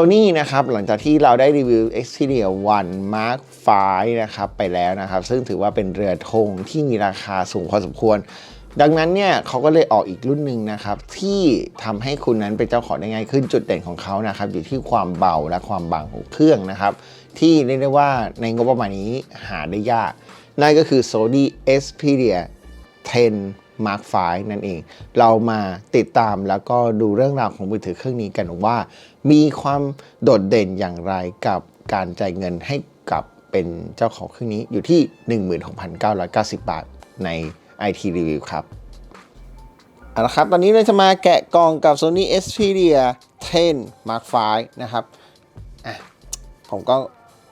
Sony นะครับหลังจากที่เราได้รีวิว Xperia 1 Mark V นะครับไปแล้วนะครับซึ่งถือว่าเป็นเรือธงที่มีราคาสูงพอสมควร ดังนั้นเนี่ยเขาก็เลยออกอีกรุ่นหนึ่งนะครับที่ทำให้คุณนั้นเป็นเจ้าของได้ง่ายขึ้นจุดเด่นของเขานะครับอยู่ที่ความเบาและความบางของเครื่องนะครับที่เรียกได้ว่าในงบประมาณนี้หาได้ยาก นั่นก็คือ Sony Xperia 10 Mark V นั่นเอง เรามาติดตามแล้วก็ดูเรื่องราวของมือถือเครื่องนี้กันว่า มีความโดดเด่นอย่างไรกับการจ่ายเงินให้กับเป็นเจ้าของเครื่องนี้อยู่ที่ 16,990 บาทใน IT Review ครับเอาละครับ ตอนนี้เราจะมาแกะกล่องกับ Sony Xperia 10 Mark V นะครับอะผมก็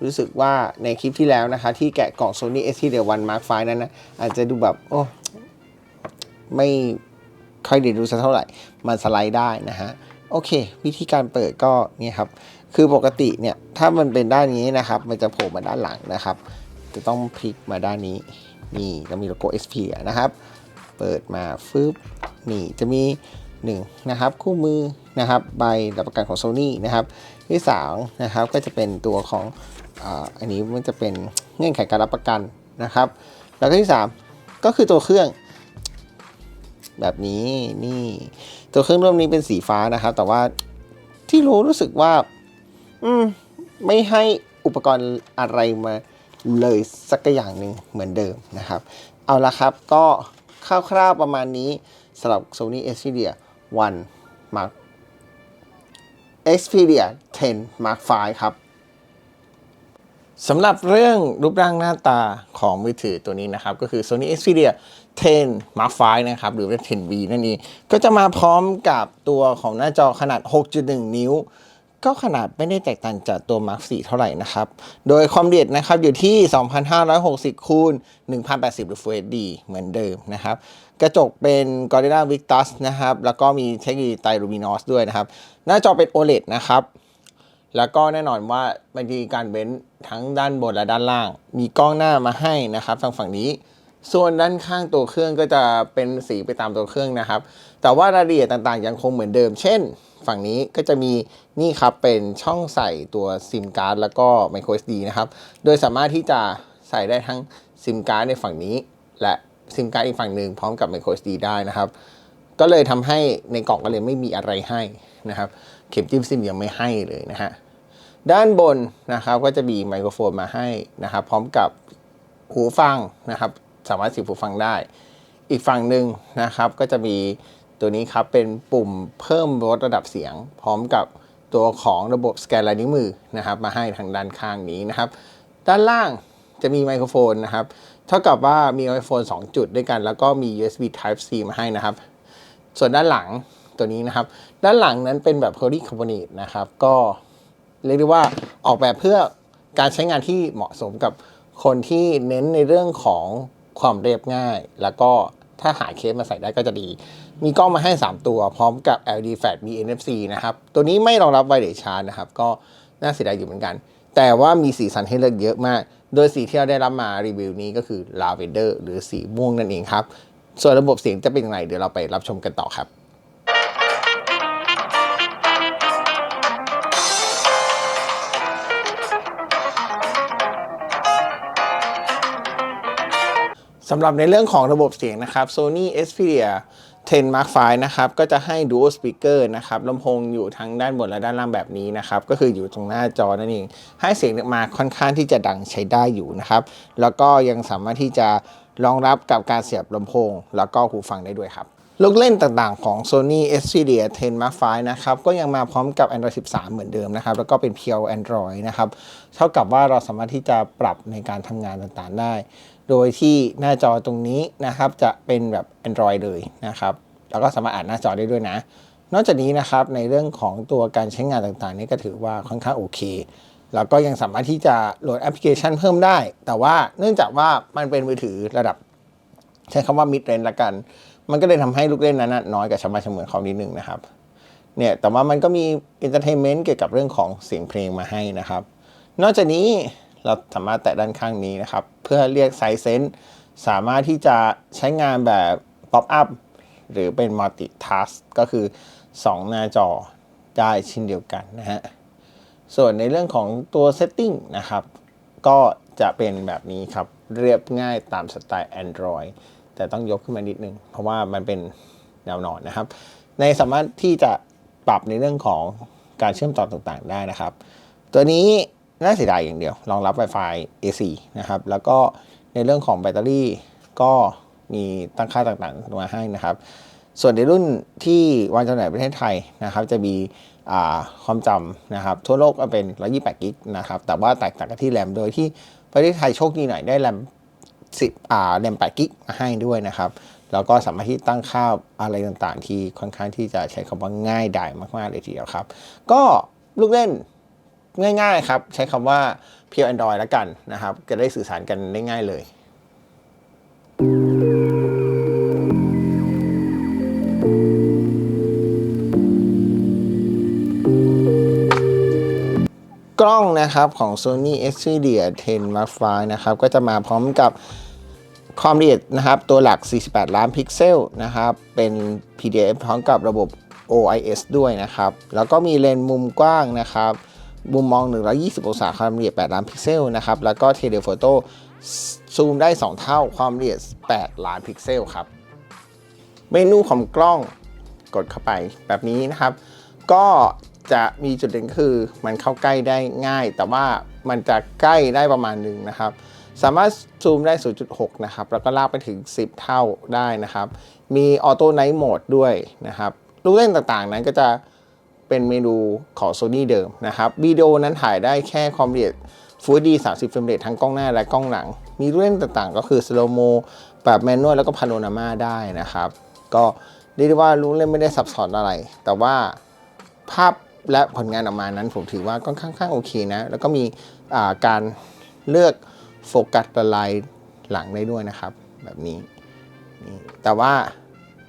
รู้สึกว่าในคลิปที่แล้วนะคะ ที่แกะกล่อง Sony Xperia 1 Mark V นั้นนะอาจจะดูแบบ โอ้ ไม่ค่อยได้ดูสักเท่าไหร่ มันสไลด์ได้นะฮะ โอเค วิธีการเปิดก็นี่ครับ คือปกติเนี่ย ถ้ามันเป็นด้านนี้นะครับ มันจะโผล่มาด้านหลังนะครับ จะต้องพลิกมาด้านนี้ นี่จะมีโลโก้ Xperia นะครับ เปิดมาฟึบนี่จะมี1นะครับคู่มือนะครับใบรับประกันของ Sony นะครับที่3นะครับก็จะเป็นตัวของออันนี้มันจะเป็นเงื่อนไขการรับประกันนะครับ แล้วก็ที่ 3 ก็คือตัวเครื่อง แบบนี้นี่ตัวเครื่องร่วมนี้เป็นสีฟ้านะครับ แต่ว่าที่รู้รู้สึกว่า อืม ไม่ให้อุปกรณ์อะไรมาเลยสักอย่างหนึ่งเหมือนเดิมนะครับ เอาละครับก็คร่าวๆประมาณนี้สำหรับ Sony Xperia 1 Mark Xperia 10 Mark V ครับสำหรับเรื่องรูปร่างหน้าตาของมือถือตัวนี้นะครับ ก็คือ Sony Xperia 10 Mark V นะครับ หรือว่า 10V นั่นเอง ก็จะมาพร้อมกับตัวของหน้าจอขนาด 6.1 นิ้ว ก็ขนาดไม่ได้แตกต่างจากตัว Mark 4 เท่าไหร่นะครับ โดยความละเอียดนะครับอยู่ที่ 2560คูณ1080หรือ Full HD เหมือนเดิมนะครับ กระจกเป็น Gorilla Victus นะครับ แล้วก็มีเทคโนโลยีไตร Luminous ด้วยนะครับ หน้าจอเป็น OLED นะครับแล้วก็แน่นอนว่ามันมีการเว้นทั้งด้านบนและด้านล่าง มีกล้องหน้ามาให้นะครับทางฝั่งนี้ ส่วนด้านข้างตัวเครื่องก็จะเป็นสีไปตามตัวเครื่องนะครับ แต่ว่ารายละเอียดต่างๆ ยังคงเหมือนเดิม เช่น ฝั่งนี้ก็จะมีนี่ครับเป็นช่องใส่ตัวซิมการ์ดแล้วก็ micro SD นะครับ โดยสามารถที่จะใส่ได้ทั้งซิมการ์ดในฝั่งนี้ และซิมการ์ดอีกฝั่งหนึ่งพร้อมกับ micro SD ได้นะครับ ก็เลยทำให้ในกล่องก็เลยไม่มีอะไรให้นะครับ เข็มจิ้มซิมยังไม่ให้เลยนะฮะ ด้านบนนะครับก็จะมีไมโครโฟนมาให้นะครับ พร้อมกับหูฟังนะครับ สามารถเสียบหูฟังได้ อีกฝั่งหนึ่งนะครับก็จะมีตัวนี้ครับเป็นปุ่มเพิ่มลดระดับเสียง พร้อมกับตัวของระบบสแกนลายนิ้วมือนะครับ มาให้ทางด้านข้างนี้นะครับ ด้านล่างจะมีไมโครโฟนนะครับ เท่ากับว่ามีไมโครโฟน 2 จุดด้วยกัน แล้วก็มี USB Type C มาให้นะครับ ส่วนด้านหลังตัวนี้นะครับ ด้านหลังนั้นเป็นแบบ polycarbonate นะครับ ก็เรียกได้ว่าออกแบบเพื่อการใช้งานที่เหมาะสมกับคนที่เน้นในเรื่องของ ความเรียบง่าย แล้วก็ถ้าหาเคสมาใส่ได้ก็จะดี มีกล้องมาให้ 3 ตัวพร้อมกับ LED flash มี NFC นะครับ ตัวนี้ไม่รองรับไวเลสชาร์จนะครับ ก็น่าเสียดายอยู่เหมือนกัน แต่ว่ามีสีสันให้เลือกเยอะมาก โดยสีที่เราได้รับมารีวิวนี้ก็คือลาเวนเดอร์หรือสีม่วงนั่นเองครับ ส่วนระบบเสียงจะเป็นยังไงเดี๋ยวเราไปรับชมกันต่อครับ สำหรับในเรื่องของระบบเสียงนะครับ Sony Xperia 10 Mark V นะครับ ก็จะให้ Dual Speaker นะครับลำโพงอยู่ทั้งด้านบนและด้านล่างแบบนี้นะครับ ก็คืออยู่ตรงหน้าจอนั่นเอง ให้เสียงออกมาค่อนข้างที่จะดังใช้ได้อยู่นะครับ แล้วก็ยังสามารถที่จะรองรับกับการเสียบลำโพง แล้วก็หูฟังได้ด้วยครับลูกเล่นต่างๆของ Sony Xperia 10 Mark V นะครับ ก็ยังมาพร้อมกับ Android 13 เหมือนเดิมนะครับ แล้วก็เป็นเพียว Android นะครับ เท่ากับว่าเราสามารถที่จะปรับในการทำงานต่างๆได้ โดยที่หน้าจอตรงนี้นะครับจะเป็นแบบ Android เลยนะครับ แล้วก็สามารถอ่านหน้าจอได้ด้วยนะ นอกจากนี้นะครับในเรื่องของตัวการใช้งานต่างๆ นี่ก็ถือว่าค่อนข้างโอเค แล้วก็ยังสามารถที่จะโหลดแอปพลิเคชันเพิ่มได้ แต่ว่าเนื่องจากว่ามันเป็นมือถือระดับ ใช้คำว่า mid range ละกัน มันก็เลยทำให้ลูกเล่นนั้นน้อยกับชาวบ้านชาวเมืองเขานิดนึงนะครับเนี่ยแต่ว่ามันก็มี entertainment เกี่ยวกับเรื่องของเสียงเพลงมาให้นะครับ นอกจากนี้ เราสามารถแตะด้านข้างนี้นะครับ เพื่อเรียกไซส์เซนสามารถที่จะใช้งานแบบ pop up หรือเป็น multi task ก็คือ 2 หน้าจอได้เช่นเดียวกันนะฮะ ส่วนในเรื่องของตัว setting นะครับ ก็จะเป็นแบบนี้ครับ เรียบง่ายตามสไตล์ Android แต่ต้องยกขึ้นมานิดนึง เพราะว่ามันเป็นแนวนอนนะครับ ในสามารถที่จะปรับในเรื่องของการเชื่อมต่อต่างๆได้นะครับ ตัวนี้ น่าเสียดายอย่างเดียว รองรับ Wi-Fi AC นะครับ แล้วก็ในเรื่องของแบตเตอรี่ก็มีตั้งค่าต่างๆมาให้นะครับ ส่วนในรุ่นที่วางจำหน่ายประเทศไทยนะครับ จะมีความจำนะครับ ทั่วโลกก็เป็น 128 กิกนะครับ แต่ว่าแตกต่างกันที่แรม โดยที่ประเทศไทยโชคดีหน่อยได้แรม 10อ่าแรม 8 กิกมาให้ด้วยนะครับแล้วก็สามารถที่ตั้งค่าอะไรต่างๆ ที่ค่อนข้างที่จะใช้คำว่าง่ายดายมากๆเลยทีเดียวครับ ก็ลูกเล่น ง่ายๆครับ ใช้คำว่าเพียว Android แล้วกันนะครับ จะได้สื่อสารกันได้ง่ายเลยกล้องนะครับของ Sony Xperia 10 Mark V นะครับ ก็จะมาพร้อมกับความละเอียดนะครับ ตัวหลัก 48 ล้านพิกเซลนะครับ เป็น PDF พร้อมกับระบบ OIS ด้วยนะครับ แล้วก็มีเลนส์มุมกว้างนะครับ มุมมอง 120 องศาความละเอียด 8 ล้านพิกเซลนะครับ แล้วก็เทเลโฟโต้ซูมได้ 2 เท่าความละเอียด 8 ล้านพิกเซลครับ เมนูของกล้องกดเข้าไปแบบนี้นะครับ ก็จะมีจุดเด่นคือมันเข้าใกล้ได้ง่าย แต่ว่ามันจะใกล้ได้ประมาณหนึ่งนะครับ สามารถซูมได้ 0.6 นะครับ แล้วก็ลากไปถึง 10 เท่าได้นะครับ มีออโต้ไนท์โหมดด้วยนะครับลูกเล่นต่างๆนั้นก็จะ เป็นเมนูของ Sony เดิมนะครับวิดีโอนั้นถ่ายได้แค่ความละเอียด Full HD 30เฟรมเรททั้งกล้องหน้าและกล้องหลัง มีลูกเล่นต่างๆ ก็คือ Slow Mo แบบแมนนวลแล้วก็พาโนรามาได้นะครับ ก็เรียกได้ว่าลูกเล่นไม่ได้ซับซ้อนอะไร แต่ว่าภาพและผลงานออกมานั้นผมถือว่าก็ค่อนข้างโอเคนะ แล้วก็มีาการเลือกโฟกัสละลายหลังได้ด้วยนะครับ แบบนี้ แต่ว่า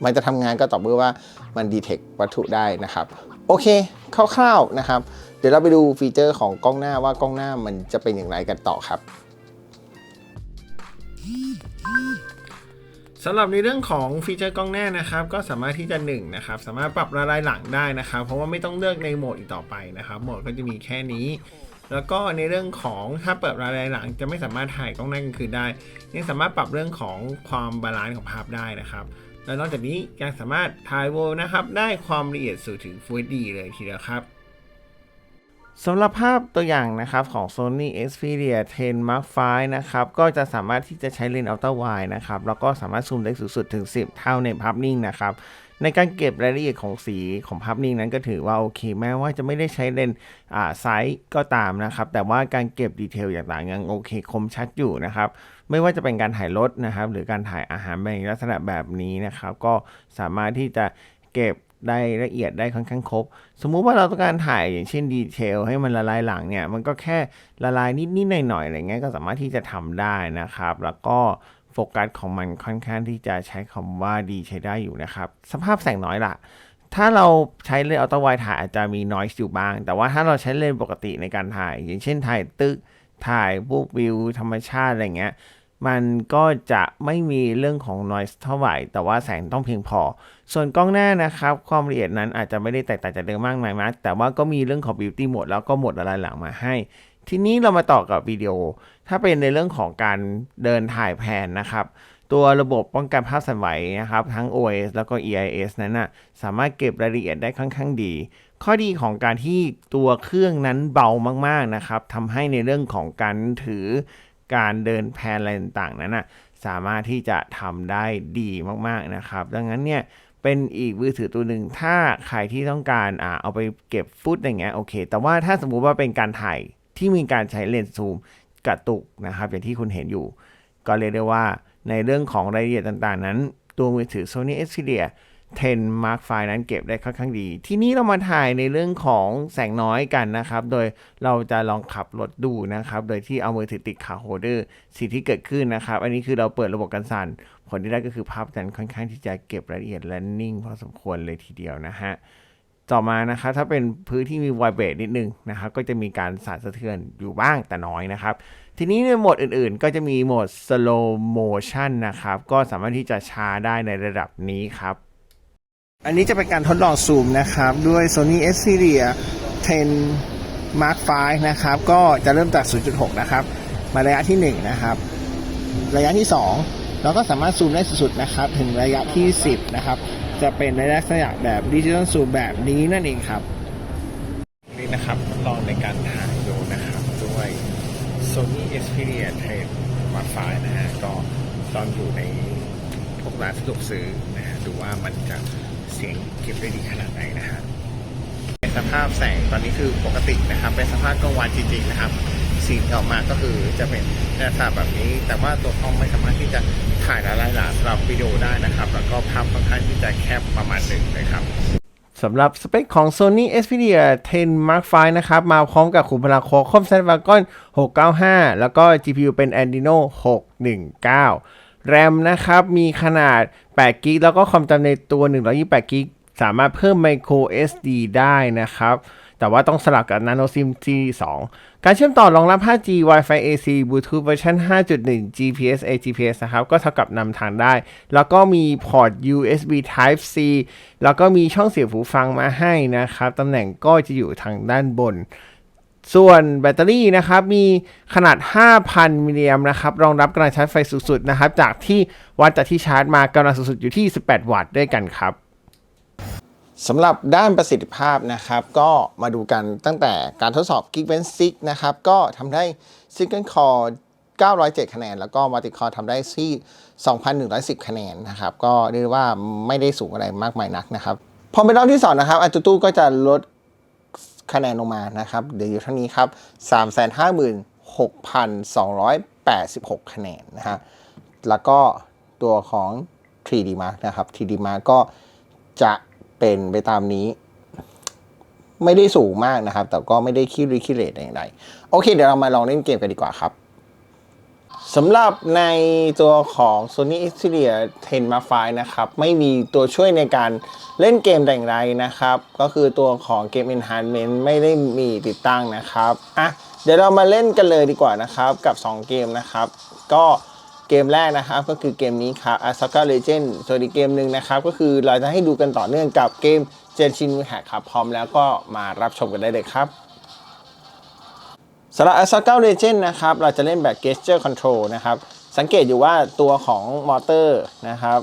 มันจะทำงานก็ต่อเมื่อว่ามันดีเทควัตถุได้นะครับ โอเคคร่าวๆนะครับ เดี๋ยวเราไปดูฟีเจอร์ของกล้องหน้าว่ากล้องหน้ามันจะเป็นอย่างไรกันต่อครับสำหรับในเรื่องของฟีเจอร์กล้องหน้านะครับ ก็สามารถที่จะ1นะครับสามารถปรับระลายหลังได้นะครับ เพราะว่าไม่ต้องเลือกในโหมดอีกต่อไปนะครับโหมดก็จะมีแค่นี้ แล้วก็ในเรื่องของถ้าเปิดระลายหลัง จะไม่สามารถถ่ายกล้องหน้ากลางคืนได้ยังสามารถปรับเรื่องของความบาลานซ์ของภาพได้นะครับ และนอกจากนี้ยังสามารถถ่ายโวนะครับ ได้ความละเอียดสูงถึง Full HD เลยทีเดียวครับสำหรับภาพตัวอย่างนะครับของ Sony Xperia 10 Mark V นะครับ ก็จะสามารถที่จะใช้เลนส์ Ultra Wide นะครับ แล้วก็สามารถซูมได้สูงสุดถึง 10 เท่าในภาพนิ่งนะครับ ในการเก็บรายละเอียดของสีของภาพนิ่งนั้นก็ถือว่าโอเคแม้ว่าจะไม่ได้ใช้เลนส์อ่าไซส์ก็ตามนะครับ แต่ว่าการเก็บดีเทลอย่างต่างๆยังโอเคคมชัดอยู่นะครับ ไม่ว่าจะเป็นการถ่ายรถนะครับ หรือการถ่ายอาหารในลักษณะแบบนี้นะครับ ก็สามารถที่จะเก็บได้ละเอียดได้ค่อนข้างครบ สมมุติว่าเราต้องการถ่ายอย่างเช่นดีเทลให้มันละลายหลังเนี่ย มันก็แค่ละลายนิดๆหน่อยๆอะไรเงี้ยก็สามารถที่จะทำได้นะครับ แล้วก็ โฟกัสของมันค่อนข้างที่จะใช้คำว่าดีใช้ได้อยู่นะครับ สภาพแสงน้อยละถ้าเราใช้เลนส์อัลตร้าไวด์ถ่ายอาจจะมีน้อยส์อยู่บ้าง แต่ว่าถ้าเราใช้เลนส์ปกติในการถ่าย อย่างเช่นถ่ายตึกถ่ายพวกวิวธรรมชาติอะไรเงี้ยมันก็จะไม่มีเรื่องของ noise เท่าไหร่ แต่ว่าแสงต้องเพียงพอ ส่วนกล้องหน้านะครับ ความละเอียดนั้นอาจจะไม่ได้แตกต่างจากเดิมมากมายมากแต่ว่าก็มีเรื่องของ beauty mode แล้วก็โหมดละลายหลังมาให้ ทีนี้เรามาต่อกับวิดีโอ ถ้าเป็นในเรื่องของการเดินถ่ายแผนนะครับ ตัวระบบป้องกันภาพสั่นไหวนะครับ ทั้ง OS แล้วก็ EIS นั้นนะสามารถเก็บรายละเอียดได้ค่อนข้างดี ข้อดีของการที่ตัวเครื่องนั้นเบามากๆนะครับทำให้ในเรื่องของการถือการเดินแพนอะไรต่างๆนั้นน่ะสามารถที่จะทำได้ดีมากๆนะครับ ดังนั้นเนี่ยเป็นอีกมือถือตัวหนึ่งถ้าใครที่ต้องการอ่าเอาไปเก็บฟุตอย่างเงี้ยโอเค แต่ว่าถ้าสมมุติว่าเป็นการถ่าย ที่มีการใช้เลนส์ซูมกระตุกนะครับ อย่างที่คุณเห็นอยู่ ก็เรียกได้ว่าในเรื่องของรายละเอียดต่างๆ นั้น ตัวมือถือ Sony Xperia 10 Mark V นั้นเก็บได้ค่อนข้างดี ทีนี้เรามาถ่ายในเรื่องของแสงน้อยกันนะครับ โดยเราจะลองขับรถดูนะครับ โดยที่เอามือถือติดขาโฮเดอร์สิ่งที่เกิดขึ้นนะครับ อันนี้คือเราเปิดระบบกันสั่น ผลที่ได้ก็คือภาพนั้นค่อนข้างที่จะเก็บรายละเอียดและนิ่งพอสมควรเลยทีเดียวนะฮะ ต่อมานะครับถ้าเป็นพื้นที่มีไวเบรนิดนึงนะครับก็จะมีการสั่นสะเทือนอยู่บ้างแต่น้อยนะครับ ทีนี้ในโหมดอื่นๆ ก็จะมีโหมด slow motion นะครับ ก็สามารถที่จะช้าได้ในระดับนี้ครับ อันนี้จะเป็นการทดลองซูมนะครับ ด้วย Sony Xperia 10 Mark 5นะครับ ก็จะเริ่มจาก 0.6 นะครับ มาระยะที่ 1 นะครับ ระยะที่ 2 เราก็สามารถซูมได้สุดๆนะครับ ถึงระยะที่ 10 นะครับ จะเป็นในลักษณะแบบดิจิตอลซูมแบบนี้นั่นเองครับ นี่นะครับลองในการถ่ายดูนะครับด้วย Sony Xperia 10 Mark 5นะฮะก็ลองอยู่ในพวกร้านสะดวกซื้อนะฮะดูว่ามันจะเสียงเก็บได้ดีขนาดไหนนะฮะในสภาพแสงตอนนี้คือปกตินะครับ เป็นสภาพกลางวันจริงๆนะครับสีออกมาก็คือจะเป็นลักษณะแบบนี้ แต่ว่าตัวกล้องไม่สามารถที่จะ ถ่ายหลายๆหลาสำหรับวิดีโอได้นะครับ แล้วก็ภาพค่อนข้างที่จะแคบประมาณหนึ่งนะครับสำหรับสเปคของ Sony Xperia 10 Mark V นะครับ มาพร้อมกับขุมพลัง Qualcomm Snapdragon 695 แล้วก็ GPU เป็น Adreno 619 RAM นะครับ มีขนาด8 g b แล้วก็ความจำในตัว 128 g b สามารถเพิ่ม micro SD ได้นะครับ แต่ว่าต้องสลับกับ Nano SIM G2 การเชื่อมต่อรองรับ 5G Wi-Fi AC Bluetooth เวอร์ชัน5.1 GPS AGPS นะครับ ก็เท่ากับนำทางได้ แล้วก็มีพอร์ต USB Type C แล้วก็มีช่องเสียบหูฟังมาให้นะครับตำแหน่งก็จะอยู่ทางด้านบนส่วนแบตเตอรี่นะครับมีขนาด 5,000 มิลลิแอมป์นะครับรองรับกำลังชาร์จไฟสูงสุดนะครับจากที่วัดจากที่ชาร์จมากำลังสูงสุดอยู่ที่ 18 วัตต์ด้วยกันครับ สำหรับด้านประสิทธิภาพนะครับ ก็มาดูกันตั้งแต่การทดสอบ Geekbench 6นะครับ ก็ทำได้ Single Core 907 คะแนน แล้วก็ Multi Core ทำได้ที่ 2,110 คะแนนนะครับ ก็เรียกว่าไม่ได้สูงอะไรมากมายนักนะครับ พอเป็นรอบที่2นะครับอัตูตูก็จะลดคะแนนลงมานะครับเดี๋ยวอยู่เท่านี้ครับ 356,286 คะแนนนะฮะแล้วก็ตัวของ 3D Mark นะครับ 3D Mark ก็จะ เป็นไปตามนี้ ไม่ได้สูงมากนะครับ แต่ก็ไม่ได้ขี้ริขี้เลสอย่างไรโอเค เดี๋ยวเรามาลองเล่นเกมกันดีกว่าครับสำหรับในตัวของ Sony Xperia 10 Mark V นะครับ ไม่มีตัวช่วยในการเล่นเกมแต่อย่างไรนะครับ ก็คือตัวของเกม Enhancement ไม่ได้มีติดตั้งนะครับ อะ เดี๋ยวเรามาเล่นกันเลยดีกว่านะครับ กับ 2 เกมนะครับ ก็ เกมแรกนะครับก็คือเกมนี้ครับ a s a k a Legend ส่วนอีกเกมหนึ่งนะครับ ก็คือเราจะให้ดูกันต่อเนื่องกับเกม Genshin Impact ครับ พร้อมแล้วก็มารับชมกันได้เลยครับสำหรับ a s a k a Legend นะครับ เราจะเล่นแบบ Gesture Control นะครับ สังเกตอยู่ว่าตัวของมอเตอร์นะครับ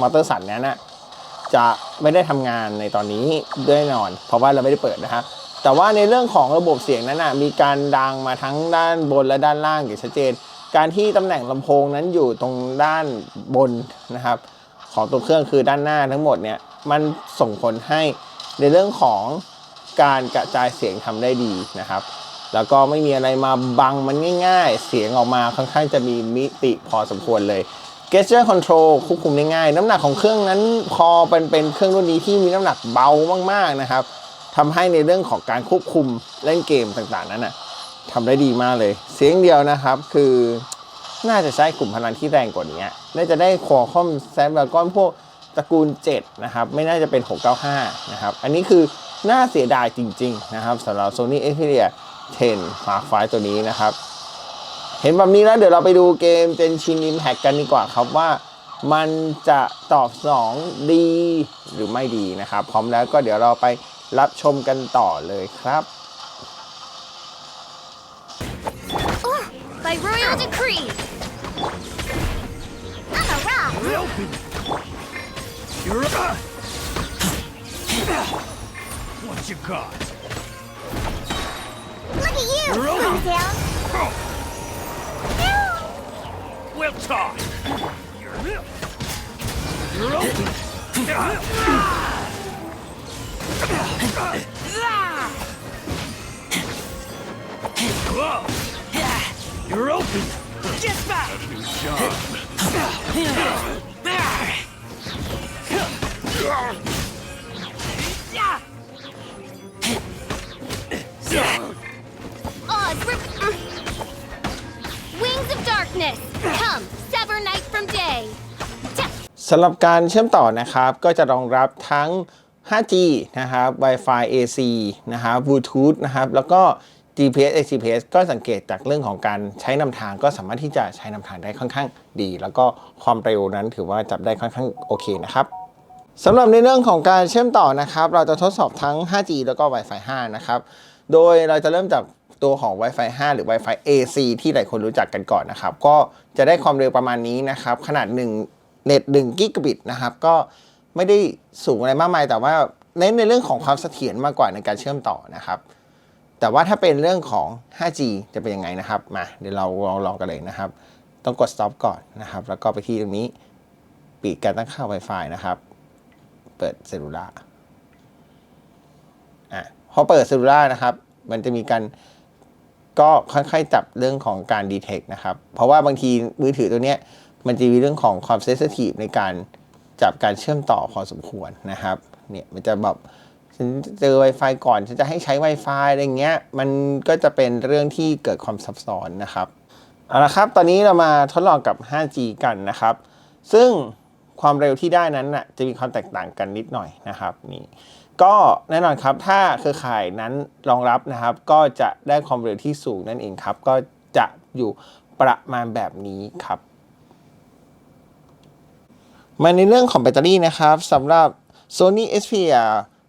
มอเตอร์สั่นนั้นนะจะไม่ได้ทำงานในตอนนี้ด้วยแน่นอน เพราะว่าเราไม่ได้เปิดนะฮะแต่ว่าในเรื่องของระบบเสียงนั้นนะมีการดังมาทั้งด้านบนและด้านล่างอย่างชัดเจน การที่ตำแหน่งลำโพงนั้นอยู่ตรงด้านบนนะครับ ของตัวเครื่องคือด้านหน้าทั้งหมดเนี่ยมันส่งผลให้ในเรื่องของการกระจายเสียงทำได้ดีนะครับ แล้วก็ไม่มีอะไรมาบังมันง่าย ๆ เสียงออกมาค่อนข้างจะมีมิติพอสมควรเลย Gesture Control ควบคุมได้ง่าย น้ำหนักของเครื่องนั้นพอเป็นเป็นเครื่องรุ่นนี้ที่มีน้ำหนักเบามากๆนะครับทำให้ในเรื่องของการควบคุมเล่นเกมต่างๆนั้นนะ ทำได้ดีมากเลย เสียงเดียวนะครับคือน่าจะใช้กลุ่มพลังที่แรงกว่านี้น่าจะได้คอคอมแซมแบบก้อนพวกตระกูล 7 นะครับ ไม่น่าจะเป็น 695 นะครับ อันนี้คือน่าเสียดายจริง ๆ นะครับสำหรับ Sony Xperia 10 Mark V ตัวนี้นะครับ เห็นแบบนี้แล้วเดี๋ยวเราไปดูเกม Genshin Impact กันดีกว่าครับว่ามันจะตอบสนองดีหรือไม่ดีนะครับ พร้อมแล้วก็เดี๋ยวเราไปรับชมกันต่อเลยครับ By royal decree! I'm a rock! You're up. What you got? Look at you. Slim Oh, we'll talk. You're You're open. Whoa. You're open. Get back. New job. Oz, rip- uh. Wings of darkness! Come, sever night from day! Ta- สำหรับการเชื่อมต่อนะครับก็จะรองรับทั้ง 5G นะครับ Wi-Fi AC นะครับ Bluetooth นะครับ แล้วก็ GPS AGPS ก็สังเกตจากเรื่องของการใช้นำทางก็สามารถที่จะใช้นำทางได้ค่อนข้างดี แล้วก็ความเร็วนั้นถือว่าจับได้ค่อนข้างโอเคนะครับสำหรับในเรื่องของการเชื่อมต่อนะครับ เราจะทดสอบทั้ง 5G แล้วก็ Wi-Fi 5 นะครับ โดยเราจะเริ่มจากตัวของ Wi-Fi 5 หรือ Wi-Fi AC ที่หลายคนรู้จักกันก่อนนะครับ ก็จะได้ความเร็วประมาณนี้นะครับ ขนาด1เน็ต1กิกะบิตนะครับ ก็ไม่ได้สูงอะไรมากมาย แต่ว่าเน้นในเรื่องของความเสถียรมากกว่าในการเชื่อมต่อนะครับ แต่ว่าถ้าเป็นเรื่องของ 5G จะเป็นยังไงนะครับ มาเดี๋ยวเราลองลองกันเลยนะครับ ต้องกด stop ก่อนนะครับ แล้วก็ไปที่ตรงนี้ปิดการตั้งค่า Wi-Fi นะครับ เปิดเซลูล่าอะพอเปิดเซลลูล่านะครับ มันจะมีการก็ค่อยๆจับเรื่องของการ detect นะครับ เพราะว่าบางทีมือถือตัวเนี้ยมันจะมีเรื่องของความ sensitive ในการจับการเชื่อมต่อพอสมควรนะครับ เนี่ยมันจะแบบ ฉันเจอ Wi-Fi ก่อนฉันจะให้ใช้ Wi-Fi อะไรเงี้ย มันก็จะเป็นเรื่องที่เกิดความซับซ้อนนะครับ เอาละครับ ตอนนี้เรามาทดลองกับ 5G กันนะครับ ซึ่งความเร็วที่ได้นั้นน่ะจะมีความแตกต่างกันนิดหน่อยนะครับนี่ก็แน่นอนครับถ้าเครือข่ายนั้นรองรับนะครับ ก็จะได้ความเร็วที่สูงนั่นเองครับ ก็จะอยู่ประมาณแบบนี้ครับ มาในเรื่องของแบตเตอรี่นะครับสำหรับ Sony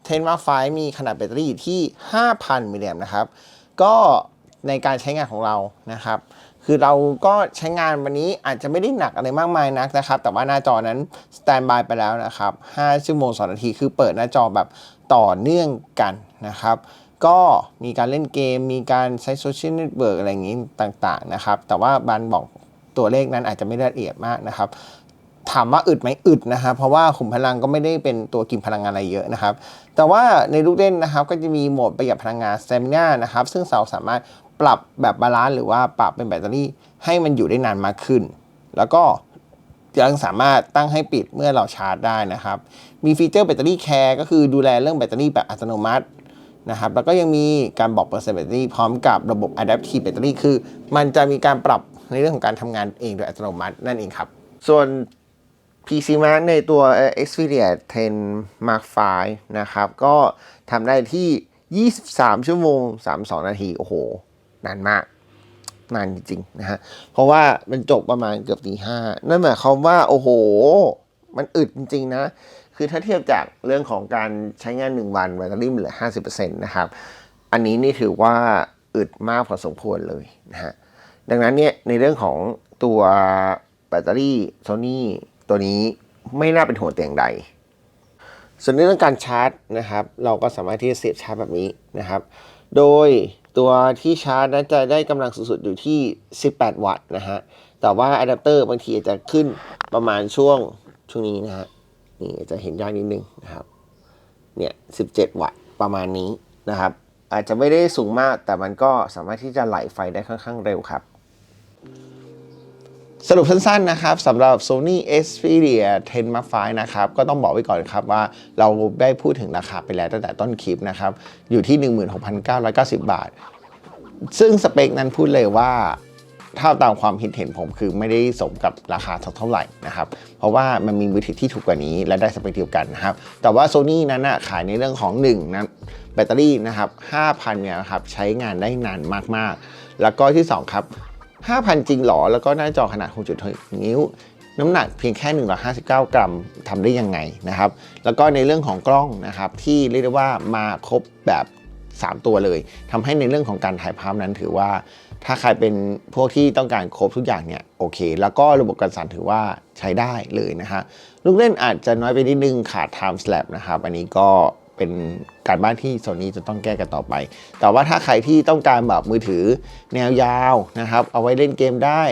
Xperia 10 Mark V มีขนาดแบตเตอรี่ที่ 5,000 มิลลิแอมป์นะครับ ก็ในการใช้งานของเรานะครับ คือเราก็ใช้งานวันนี้อาจจะไม่ได้หนักอะไรมากมายนักนะครับ แต่ว่าหน้าจอนั้นสแตนบายไปแล้วนะครับ 5 ชั่วโมง 2 นาที คือเปิดหน้าจอแบบต่อเนื่องกันนะครับ ก็มีการเล่นเกม มีการใช้โซเชียลเน็ตเวิร์กอะไรอย่างนี้ต่างๆนะครับ แต่ว่าบันบอกตัวเลขนั้นอาจจะไม่ละเอียดมากนะครับ ถามว่าอึดไหมอึดนะครับเพราะว่าขุมพลังก็ไม่ได้เป็นตัวกินพลังงานอะไรเยอะนะครับ แต่ว่าในลูกเล่นนะครับก็จะมีโหมดประหยัดพลังงาน Stamina นะครับซึ่งเราสามารถปรับแบบบาลานซ์หรือว่าปรับเป็นแบตเตอรี่ให้มันอยู่ได้นานมากขึ้น แล้วก็ยังสามารถตั้งให้ปิดเมื่อเราชาร์จได้นะครับ มีฟีเจอร์แบตเตอรี่แคร์ก็คือดูแลเรื่องแบตเตอรี่แบบอัตโนมัตินะครับแล้วก็ยังมีการบอกเปอร์เซ็นต์แบตเตอรี่พร้อมกับระบบ Adaptive Battery คือ มันจะมีการปรับในเรื่องของการทำงานเองโดยอัตโนมัตินั่นเองครับ ส่วน PC Mark ในตัว Xperia 10 Mark V นะครับ ก็ทำได้ที่ 23 ชั่วโมง 32 นาที โอ้โห นานมาก นานจริงๆนะฮะ เพราะว่ามันจบประมาณเกือบตีห้านั่นหมายความว่า โอ้โห มันอึดจริงๆนะ คือถ้าเทียบจากเรื่องของการใช้งาน 1 วันแบตเตอรี่มันเหลือ 50%นะครับ อันนี้นี่ถือว่าอึดมากพอสมควรเลยนะฮะ ดังนั้นเนี่ยในเรื่องของตัวแบตเตอรี่โซนี่ ตัวนี้ไม่น่าเป็นห่วงแต่อย่างใด ส่วนในเรื่องการชาร์จนะครับ เราก็สามารถที่จะเสียบชาร์จแบบนี้นะครับ โดยตัวที่ชาร์จนั้นจะได้กำลังสูงสุดอยู่ที่ 18 วัตต์นะฮะ แต่ว่าอะแดปเตอร์บางทีอาจจะขึ้นประมาณช่วงช่วงนี้นะฮะ นี่จจะเห็นยากนิดนึงนะครับ เนี่ย 17 วัตต์ประมาณนี้นะครับ อาจจะไม่ได้สูงมากแต่มันก็สามารถที่จะไหลไฟได้ค่อนข้างเร็วครับ สรุปสั้นๆนะครับสำหรับ Sony Xperia 10 Mark V นะครับก็ต้องบอกไว้ก่อนครับว่าเราได้พูดถึงราคาไปแล้วตั้งแต่ต้นคลิปนะครับอยู่ที่ 16,990 บาท ซึ่งสเปคนั้นพูดเลยว่าถ้าตามความคิดเห็นผมคือไม่ได้สมกับราคาเท่าไหร่นะครับ เพราะว่ามันมีมือถือที่ถูกกว่านี้และได้สเปคเดียวกันนะครับ แต่ว่า Sony นั้นนะขายในเรื่องของ1นะแบตเตอรี่นะครับ 5,000 เนี่ยครับใช้งานได้นานมากๆ แล้วก็ที่ 2 ครับ 5,000 จริงหรอ แล้วก็หน้าจอขนาด 6.6 นิ้ว น้ำหนักเพียงแค่ 159 กรัมทำได้ยังไงนะครับ แล้วก็ในเรื่องของกล้องนะครับที่เรียกได้ว่ามาครบแบบ 3 ตัวเลยทำให้ในเรื่องของการถ่ายภาพนั้นถือว่า ถ้าใครเป็นพวกที่ต้องการครบทุกอย่างเนี่ยโอเค แล้วก็ระบบการสั่นถือว่าใช้ได้เลยนะฮะลูกเล่นอาจจะน้อยไปนิดนึงขาด time slap นะครับ อันนี้ก็ เป็นการบ้านที่โซนี่จะต้องแก้กันต่อไป แต่ว่าถ้าใครที่ต้องการแบบมือถือแนวยาวนะครับ เอาไว้เล่นเกมได้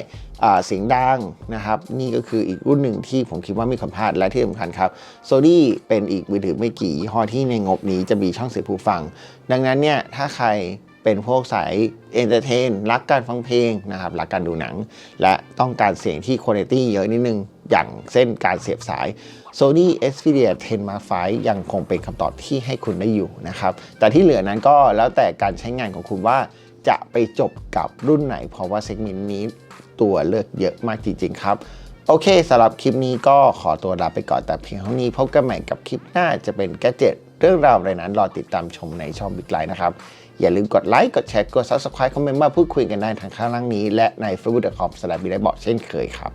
เสียงดังนะครับ นี่ก็คืออีกรุ่นหนึ่งที่ผมคิดว่าไม่ควรพลาดและที่สำคัญครับโซนี่เป็นอีกมือถือไม่กี่ยี่ห้อที่ในงบนี้จะมีช่องเสียบหูฟัง ดังนั้นเนี่ยถ้าใครเป็นพวกสายเอนเตอร์เทนรักการฟังเพลงนะครับรักการดูหนัง และต้องการเสียงที่คุณภาพเยอะนิดนึง อย่างเส้นการเสียบสาย Sony Xperia 10 Mark V ยังคงเป็นคำตอบที่ให้คุณได้อยู่นะครับ แต่ที่เหลือนั้นก็แล้วแต่การใช้งานของคุณว่าจะไปจบกับรุ่นไหน เพราะว่าเซกเมนต์นี้ตัวเลือกเยอะมากจริงๆครับโอเคสำหรับคลิปนี้ก็ขอตัวลาไปก่อนแต่เพียงเท่านี้พบกันใหม่กับคลิปหน้าจะเป็นแกจ e t เรื่องราวอะไรนั้นรอติดตามชมในช่องบิ๊กไลน์นะครับ อย่าลืมกดไลค์ กดแชร์ กด subscribe คอมเมนต์มาพูดคุยกันได้ทางข้างล่างนี้ และใน facebook.com สลับบิ๊กไลน์บอกเช่นเคยครับ